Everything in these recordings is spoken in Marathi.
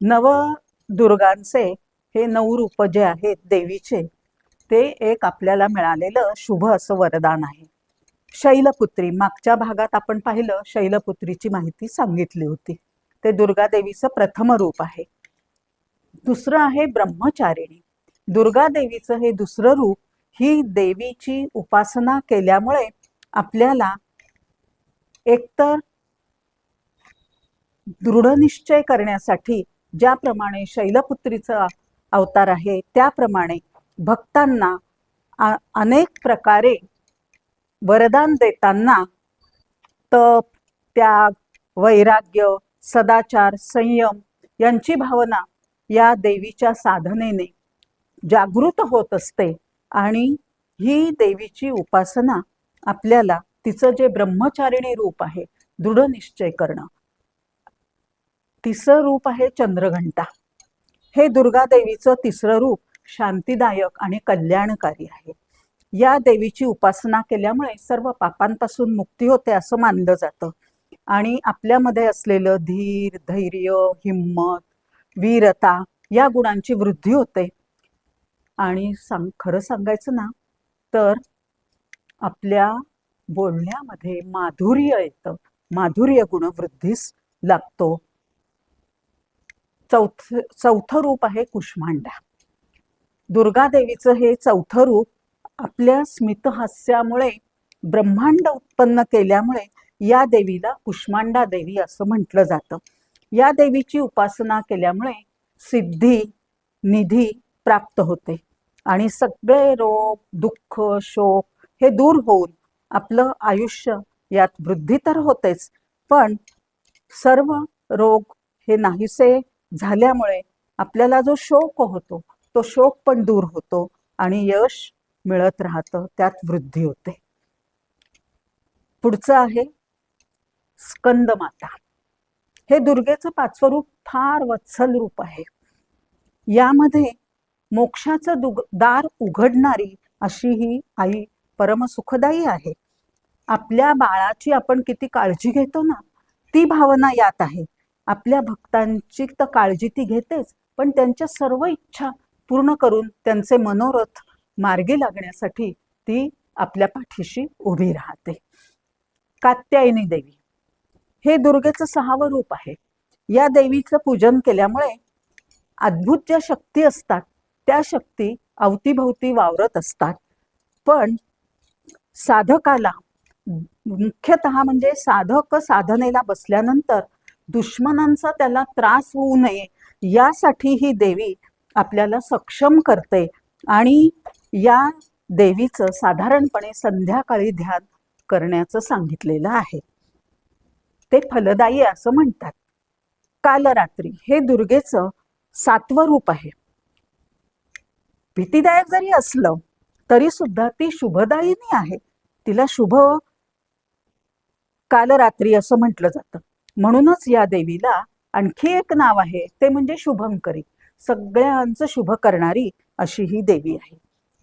नव दुर्गांचे हे नऊ रूप जे आहेत देवीचे ते एक आपल्याला मिळालेलं शुभ असं वरदान आहे. शैलपुत्री मागच्या भागात आपण पाहिलं शैलपुत्रीची माहिती सांगितली होती. ते दुर्गा देवीचं प्रथम रूप आहे. दुसरं आहे ब्रह्मचारिणी. दुर्गा देवीचं हे दुसरं रूप ही देवीची उपासना केल्यामुळे आपल्याला एकतर दृढनिश्चय करण्यासाठी ज्याप्रमाणे शैलपुत्रीचा अवतार आहे त्याप्रमाणे भक्तांना अनेक प्रकारे वरदान देताना तप त्याग वैराग्य सदाचार संयम यांची भावना या देवीच्या साधनेने जागृत होत असते आणि ही देवीची उपासना आपल्याला तिचं जे ब्रह्मचारिणी रूप आहे दृढनिश्चय करणं तिसरं रूप आहे चंद्रघंटा. हे दुर्गा देवीचं तिसरं रूप शांतिदायक आणि कल्याणकारी आहे. या देवीची उपासना केल्यामुळे सर्व पापांपासून मुक्ती होते असं मानलं जातं. आणि आपल्यामध्ये असलेलं धीर धैर्य हिंमत वीरता या गुणांची वृद्धी होते. आणि सांग खरं सांगायचं ना तर आपल्या बोलण्यामध्ये माधुर्य येतं. माधुर्य गुण वृद्धीस लागतो. चौथ चौथं रूप आहे कुष्मांडा. दुर्गा देवीचं हे चौथं रूप आपल्या स्मितहास्यामुळे ब्रह्मांड उत्पन्न केल्यामुळे या देवीला कुष्मांडा देवी असं म्हटलं जातं. या देवीची उपासना केल्यामुळे सिद्धी निधी प्राप्त होते. आणि सगळे रोग दुःख शोक हे दूर होऊन आपलं आयुष्य यात वृद्धी तर होतेच पण सर्व रोग हे नाहीसे झाल्यामुळे आपल्याला जो शोक होतो तो शोक पण दूर होतो आणि यश मिळत राहतं त्यात वृद्धी होते. पुढचं आहे स्कंद माता. हे दुर्गेचं पाचवं रूप फार वत्सल रूप आहे. यामध्ये मोक्षाचं दुग दार उघडणारी अशी ही आई परमसुखदायी आहे. आपल्या बाळाची आपण किती काळजी घेतो ना ती भावना यात आहे. आपल्या भक्तांची तर काळजी ती घेतेच पण त्यांच्या सर्व इच्छा पूर्ण करून त्यांचे मनोरथ मार्गी लागण्यासाठी ती आपल्या पाठीशी उभी राहते. कात्यायनी देवी हे दुर्गेचं सहावं रूप आहे. या देवीचं पूजन केल्यामुळे अद्भुत ज्या शक्ती असतात त्या शक्ती अवतीभोवती वावरत असतात. पण साधकाला मुख्यतः म्हणजे साधक साधनेला बसल्यानंतर दुश्मनांचा त्याला त्रास होऊ नये यासाठी ही देवी आपल्याला सक्षम करते. आणि या देवीचं साधारणपणे संध्याकाळी ध्यान करण्याचं सांगितलेलं आहे. ते फलदायी असं म्हणतात. कालरात्री हे दुर्गेचं सातवं रूप आहे. भीतीदायक जरी असलं तरी सुद्धा ती शुभदायिनी आहे. तिला शुभ कालरात्री असं म्हटलं जातं. म्हणूनच या देवीला आणखी एक नाव आहे ते म्हणजे शुभंकरी. सगळ्यांचं शुभ करणारी अशी ही देवी आहे.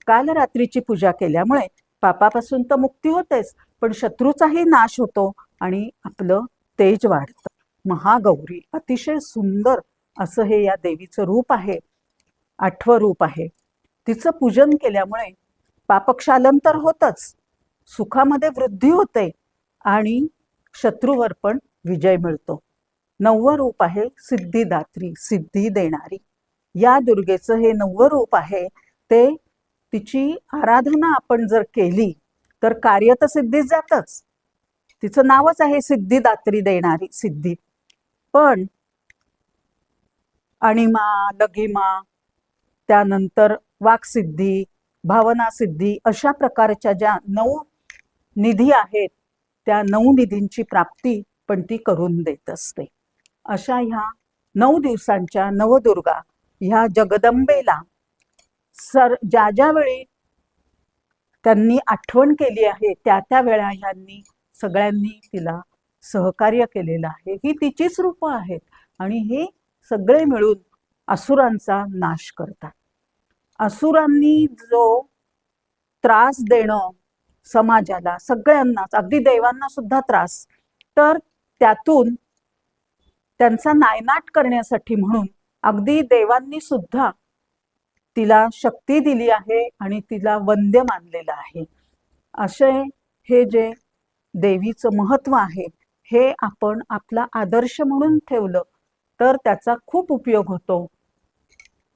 काल रात्रीची पूजा केल्यामुळे पापापासून तर मुक्ती होतेच पण शत्रूचाही नाश होतो आणि आपलं तेज वाढतं. महागौरी अतिशय सुंदर असं हे या देवीचं रूप आहे आठवं रूप आहे. तिचं पूजन केल्यामुळे पापक्षालन तर होतच सुखामध्ये वृद्धी होते आणि शत्रूवर पण विजय मिळतो. नववं रूप आहे सिद्धिदात्री सिद्धी देणारी. या दुर्गेचं हे नववं रूप आहे ते तिची आराधना आपण जर केली तर कार्य तर सिद्धीच जातच. तिचं नावच आहे सिद्धिदात्री देणारी सिद्धी. पण अणिमा लगिमा त्यानंतर वाक्सिद्धी भावना सिद्धी अशा प्रकारच्या ज्या नऊ निधी आहेत त्या नऊ निधींची प्राप्ती पण ती करून देत असते. अशा ह्या नऊ दिवसांच्या नवदुर्गा ह्या जगदंबेला सर ज्या ज्या वेळी त्यांनी आठवण केली आहे त्या त्या वेळा ह्यांनी सगळ्यांनी तिला सहकार्य केलेलं आहे. ही तिचीच रूपं आहेत आणि हे सगळे मिळून असुरांचा नाश करतात. असुरांनी जो त्रास देणं समाजाला सगळ्यांनाच अगदी देवांना सुद्धा त्रास तर त्यातून त्यांचा नायनाट करण्यासाठी म्हणून अगदी देवांनी सुद्धा तिला शक्ती दिली आहे आणि तिला वंद्य मानलेलं आहे. असे हे जे देवीचं महत्त्व आहे हे आपण आपला आदर्श म्हणून ठेवलं तर त्याचा खूप उपयोग होतो.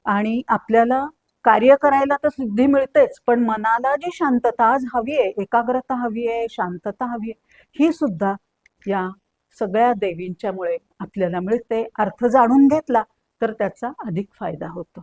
आणि आपल्याला कार्य करायला तर सिद्धी मिळतेच पण मनाला जी शांतता आज हवी आहे एकाग्रता हवी आहे शांतता हवी आहे ही सुद्धा या सगळ्या देवींच्यामुळे आपल्याला मिळते. अर्थ जाणून घेतला तर त्याचा अधिक फायदा होतो.